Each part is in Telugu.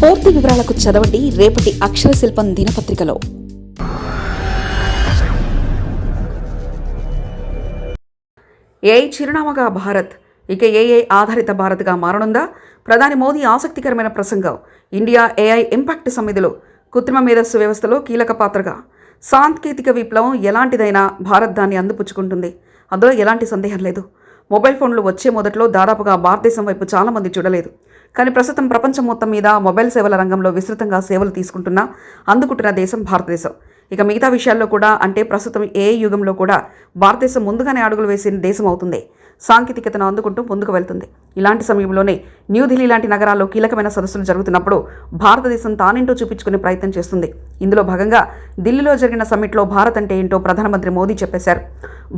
పూర్తి వివరాలకు చదవండి రేపటి అక్షర శిల్పం దినపత్రికలో. ఏఐ చిరునామాగా భారత్? ఇక ఏఐ ఆధారిత భారత్గా మారనుందా? ప్రధాని మోదీ ఆసక్తికరమైన ప్రసంగం. ఇండియా ఏఐ ఇంపాక్ట్ సమితిలో కృత్రిమ మేధస్సు వ్యవస్థలో కీలక పాత్రగా. సాంకేతిక విప్లవం ఎలాంటిదైనా భారత్ దాన్ని అందిపుచ్చుకుంటుంది. అందులో ఎలాంటి సందేహం లేదు. మొబైల్ ఫోన్లు వచ్చే మొదట్లో దాదాపుగా భారతదేశం వైపు చాలామంది చూడలేదు. కానీ ప్రస్తుతం ప్రపంచం మొత్తం మీద మొబైల్ సేవల రంగంలో విస్తృతంగా సేవలు తీసుకుంటున్న అందుకుంటున్న దేశం భారతదేశం. ఇక మిగతా విషయాల్లో కూడా అంటే ప్రస్తుతం ఏ యుగంలో కూడా భారతదేశం ముందుగానే అడుగులు వేసిన దేశం అవుతుంది. సాంకేతికతను అందుకుంటూ ముందుకు వెళ్తుంది. ఇలాంటి సమయంలోనే న్యూఢిల్లీ లాంటి నగరాల్లో కీలకమైన సదస్సులు జరుగుతున్నప్పుడు భారతదేశం తానేంటో చూపించుకునే ప్రయత్నం చేస్తుంది. ఇందులో భాగంగా ఢిల్లీలో జరిగిన సమ్మిట్లో భారత్ అంటే ఏంటో ప్రధానమంత్రి మోదీ చెప్పేశారు.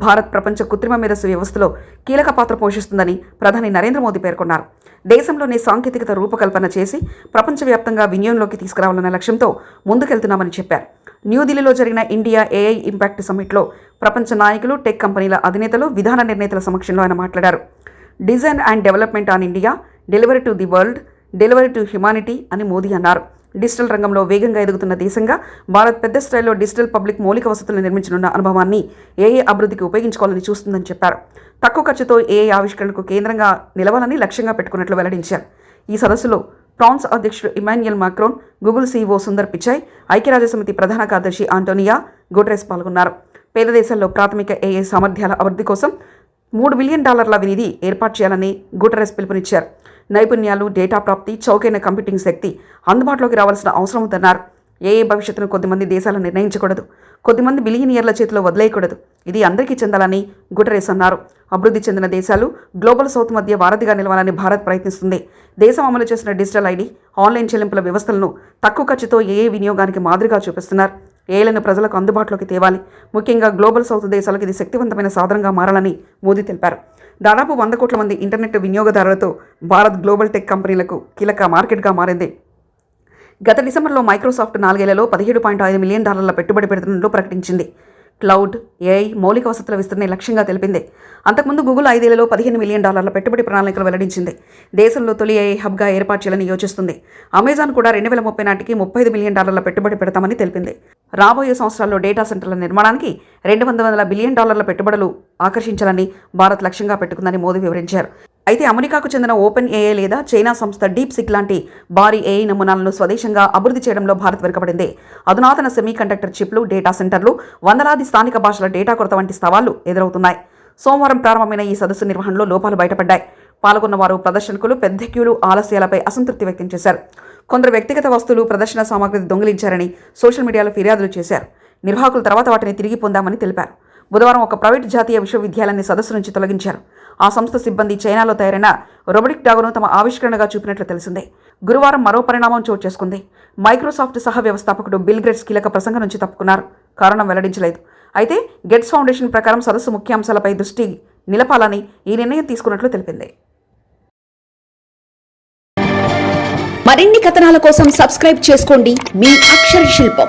భారత్ ప్రపంచ కృత్రిమ మేధస్సు వ్యవస్థలో కీలక పాత్ర పోషిస్తుందని ప్రధాని నరేంద్ర మోదీ పేర్కొన్నారు. దేశంలోనే సాంకేతికత రూపకల్పన చేసి ప్రపంచవ్యాప్తంగా వినియోగంలోకి తీసుకురావాలన్న లక్ష్యంతో ముందుకెళ్తున్నామని చెప్పారు. న్యూఢిల్లీలో జరిగిన ఇండియా ఏఐ ఇంపాక్ట్ సమ్మిట్లో ప్రపంచ నాయకులు టెక్ కంపెనీల అధినేతలు విధాన నిర్ణేతల సమక్షంలో ఆయన మాట్లాడారు. Design and development on India delivery to the world delivery to humanity అని మోదీ అన్నారు. డిజిటల్ రంగంలో వేగంగా ఎదుగుతున్న దేశంగా భారత్ పెద్ద స్థాయిలో డిజిటల్ పబ్లిక్ మౌలిక వసతులు నిర్మించనున్న అనుభవాన్ని ఏఏ అభివృద్ధికి ఉపయోగించుకోవాలని చూస్తుందని చెప్పారు. తక్కువ ఖర్చుతో ఏఐ ఆవిష్కరణకు కేంద్రంగా నిలవాలని లక్ష్యంగా పెట్టుకున్నట్లు వెల్లడించారు. ఈ సదస్సులో ఫ్రాన్స్ అధ్యక్షుడు Emmanuel Macron Google CEO Sundar Pichai ఐక్యరాజ్యసమితి ప్రధాన కార్యదర్శి ఆంటోనియా గుటరెస్ పాల్గొన్నారు. పేద దేశాల్లో ప్రాథమిక ఏఏ సామర్థ్యాల అభివృద్ధి కోసం మూడు బిలియన్ డాలర్ల వినిధి ఏర్పాటు చేయాలని గుటరెస్ పిలుపునిచ్చారు. నైపుణ్యాలు డేటా ప్రాప్తి చౌకైన కంప్యూటింగ్ శక్తి అందుబాటులోకి రావాల్సిన అవసరం ఉందన్నారు. ఏఏ భవిష్యత్తును కొద్దిమంది దేశాలు నిర్ణయించకూడదు కొద్దిమంది బిలియనియర్ల చేతిలో వదిలేయకూడదు. ఇది అందరికీ చెందాలని గుటరేస్ అన్నారు అభివృద్ధి చెందిన దేశాలు గ్లోబల్ సౌత్ మధ్య వారధిగా నిలవాలని భారత్ ప్రయత్నిస్తుంది. దేశం అమలు చేసిన డిజిటల్ ఐడి ఆన్లైన్ చెల్లింపుల వ్యవస్థలను తక్కువ ఖర్చుతో ఏ వినియోగానికి మాదిరిగా చూపిస్తున్నారు. ఏలను ప్రజలకు అందుబాటులోకి తేవాలి. ముఖ్యంగా గ్లోబల్ సౌత్ దేశాలకు ఇది శక్తివంతమైన సాధనంగా మారాలని మోదీ తెలిపారు. దాదాపు వంద కోట్ల మంది ఇంటర్నెట్ వినియోగదారులతో భారత్ గ్లోబల్ టెక్ కంపెనీలకు కీలక మార్కెట్గా మారింది. గత డిసెంబర్లో మైక్రోసాఫ్ట్ నాలుగేళ్ళలో పదిహేడు పాయింట్ ఐదు మిలియన్ డాలర్ల పెట్టుబడి పెడుతున్నట్లు ప్రకటించింది. క్లౌడ్ ఏఐ మౌలిక వసతుల విస్తరణ లక్ష్యంగా తెలిపింది. అంతకుముందు గూగుల్ ఐదేళ్ళలో పదిహేను మిలియన్ డాలర్ల పెట్టుబడి ప్రణాళికలు వెల్లడించింది. దేశంలో తొలి ఏఐ హబ్గా ఏర్పాటు చేయాలని యోచిస్తుంది. అమెజాన్ కూడా రెండు వేల ముప్పై నాటికి ముప్పై ఐదు మిలియన్ డాలర్ల పెట్టుబడి పెడతామని తెలిపింది. రాబోయే సంవత్సరాల్లో డేటా సెంటర్ల నిర్మాణానికి రెండు వందల బిలియన్ డాలర్ల పెట్టుబడులు ఆకర్షించాలని భారత్ లక్ష్యంగా పెట్టుకుందని మోదీ వివరించారు. అయితే అమెరికాకు చెందిన ఓపెన్ ఏఐ లేదా చైనా సంస్థ డీప్ సిక్ లాంటి భారీ ఏఐ నమూనాలను స్వదేశంగా అభివృద్ధి చేయడంలో భారత్ వెనుకబడింది. అధునాతన సెమీ కండక్టర్ చిప్లు డేటా సెంటర్లు వందలాది స్థానిక భాషల డేటా కొరత వంటి సవాళ్ళు ఎదురవుతున్నాయి. సోమవారం ప్రారంభమైన ఈ సదస్సు నిర్వహణలో లోపాలు బయటపడ్డాయి. పాల్గొన్న వారు ప్రదర్శనకులు పెద్ద క్యూలు ఆలస్యాలపై అసంతృప్తి వ్యక్తం చేశారు. కొందరు వ్యక్తిగత వస్తువులు ప్రదర్శన సామాగ్రి దొంగిలించారని సోషల్ మీడియాలో ఫిర్యాదులు చేశారు. నిర్వాహకులు తర్వాత వాటిని తిరిగి పొందామని తెలిపారు. బుధవారం ఒక ప్రైవేట్ జాతీయ విశ్వవిద్యాలయాన్ని సదస్సు నుంచి తొలగించారు. ఆ సంస్థ సిబ్బంది చైనాలో తయారైన రొబోటిక్ డాగును తమ ఆవిష్కరణగా చూపినట్లు తెలిసిందే. గురువారం మరో పరిణామం చోటు చేసుకుంది. మైక్రోసాఫ్ట్ సహ వ్యవస్థాపకుడు బిల్ గ్రేట్స్ కీలక ప్రసంగం నుంచి తప్పుకున్నారు. కారణం వెల్లడించలేదు. అయితే గెట్స్ ఫౌండేషన్ ప్రకారం సదస్సు ముఖ్యాంశాలపై దృష్టి నిలపాలని ఈ నిర్ణయం తీసుకున్నట్లు తెలిపింది. మరిన్ని కథనాల కోసం సబ్స్క్రైబ్ చేసుకోండి మీ అక్షర శిల్పం.